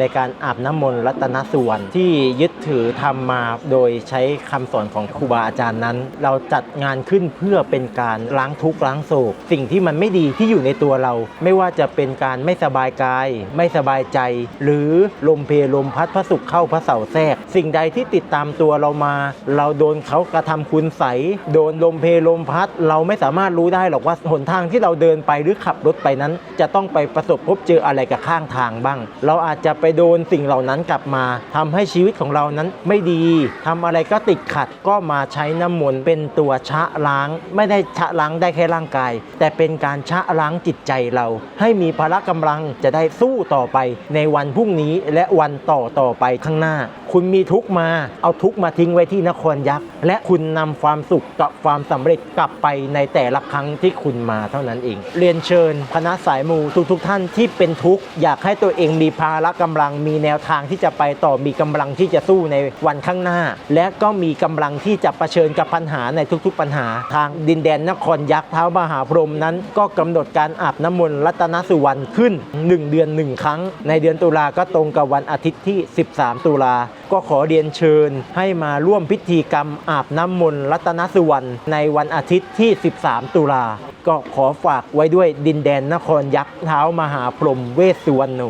ในการอาบน้ำมนต์รัตนสุวรรณที่ยึดถือทำมาโดยใช้คำสอนของครูบาอาจารย์นั้น เราจัดงานขึ้นเพื่อเป็นการล้างทุกข์ล้างโศก สิ่งที่มันไม่ดีที่อยู่ในตัวเรา ไม่ว่าจะเป็นการไม่สบายกาย ไม่สบายใจ หรือลมเพลลมพัดพระสุขเข้าพระเสาแทรก สิ่งใดที่ติดตามตัวเรามา เราโดนเขากระทำคุณใสโดนลมเพลลมพัด เราไม่สามารถรู้ได้หรอกว่าหนทางที่เราเดินไปหรือขับรถไปนั้น จะต้องไปประสบพบเจออะไรกับข้างทางบ้าง เราอาจจะไปโดนสิ่งเหล่านั้นกลับมาทำให้ชีวิตของเรานั้นไม่ดีทำอะไรก็ติดขัดก็มาใช้น้ำมนต์เป็นตัวชะล้าง ไม่ได้ชะล้างได้แค่ร่างกาย แต่เป็นการชะล้างจิตใจเรา ให้มีพละกำลังจะได้สู้ต่อไปในวันพรุ่งนี้และวันต่อต่อไปข้างหน้าคุณมีทุกมา เอาทุกมาทิ้งไว้ที่นครยักษ์ และคุณนำความสุขกับความสำเร็จกลับไปในแต่ละครั้งที่คุณมาเท่านั้นเอง เรียนเชิญคณะสายมูทุกๆทท่านที่เป็นทุกข์อยากให้ตัวเองมีพละกำลัง มีแนวทางที่จะไปต่อมีกำลังที่จะสู้ในวันข้างหน้า และก็มีกำลังที่จะเผชิญกับปัญหาในทุกๆปัญหา ทางดินแดนนครยักษ์เท้ามหาพรหมนั้น ก็กำหนดการอาบน้ำมนต์รัตนสุวรรณขึ้น 1 เดือน 1 ครั้ง ในเดือนตุลาก็ตรงกับวันอาทิตย์ที่ 13 ตุลาก็ขอเรียนเชิญให้มาร่วมพิธีกรรมอาบน้ำมนต์รัตนสุวรรณในวันอาทิตย์ที่ 13 ตุลา ก็ขอฝากไว้ด้วยดินแดนนครยักษ์เท้ามหาพรหมเวสสุวรรณโน